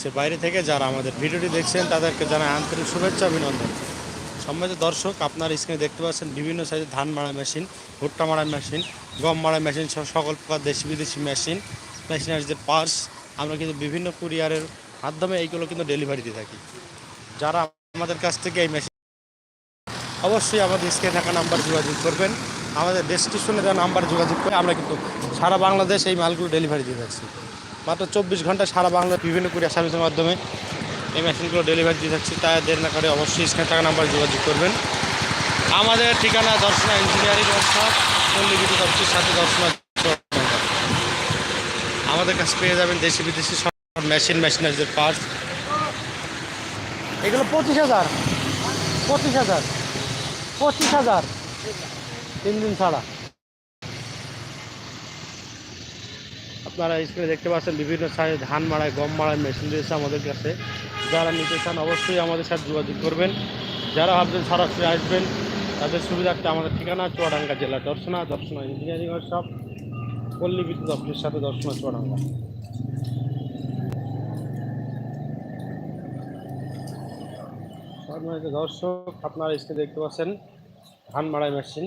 সে বাইরে থেকে যারা আমাদের ভিডিওটি দেখছেন, তাদেরকে জানাই আন্তরিক শুভেচ্ছা, অভিনন্দন। সম্মানিত দর্শক, আপনার স্ক্রিনে দেখতে পাচ্ছেন বিভিন্ন সাইজের ধান মারা মেশিন ভুট্টা মারা মেশিন গম মারা মেশিন সহ সকল প্রকার দেশি বিদেশি মেশিন মেশিনারিজের পার্স আমরা কিন্তু বিভিন্ন কুরিয়ারের মাধ্যমে এইগুলো কিন্তু ডেলিভারি দিয়ে থাকি। যারা আমাদের কাছ থেকে এই মেশিন অবশ্যই আমাদের স্ক্রিনে থাকা নাম্বার যোগাযোগ করবেন। আমাদের ডেসক্রিপশনে দেওয়া নাম্বার যোগাযোগ করে আমরা কিন্তু সারা বাংলাদেশ এই মালগুলো ডেলিভারি দিয়ে থাকছি। মাত্র চব্বিশ ঘণ্টা সারা বাংলা বিভিন্ন কুরিয়ার সার্ভিসের মাধ্যমে এই মেশিনগুলো ডেলিভারি দিয়ে থাকছি আর দেরি না করে অবশ্যই স্ক্রিনে থাকা নাম্বার যোগাযোগ করবেন। আমাদের ঠিকানা দর্শনা ইঞ্জিনিয়ারিং ওয়ার্কশপ পল্লী সাথে দর্শনা আমাদের কাছে পেয়ে যাবেন দেশি বিদেশি সব মেশিন মেশিনারিজের পার্টস এগুলো পঁচিশ হাজার। পঁচিশ হাজার। পঁচিশ হাজার। তিন দিন ছাড়া। আপনারা স্ক্রিনে দেখতে পাচ্ছেন বিভিন্ন সাইজ ধান মাড়ায়, গম মাড়ায় মেশিন রয়েছে আমাদের কাছে। যারা নিতে চান অবশ্যই আমাদের সাথে যোগাযোগ করবেন। যারা ভাবছেন সরাসরি আসবেন, তাদের সুবিধার্থে আমাদের ঠিকানা চুয়াডাঙ্গা জেলা দর্শনা দর্শনা ইঞ্জিনিয়ারিং ওয়ার্কশপ পল্লী বিদ্যুৎ অফিসের সাথে দর্শনা চুয়াডাঙ্গা। দর্শক, আপনারা স্ক্রিনে দেখতে পাচ্ছেন ধান মাড়াই মেশিন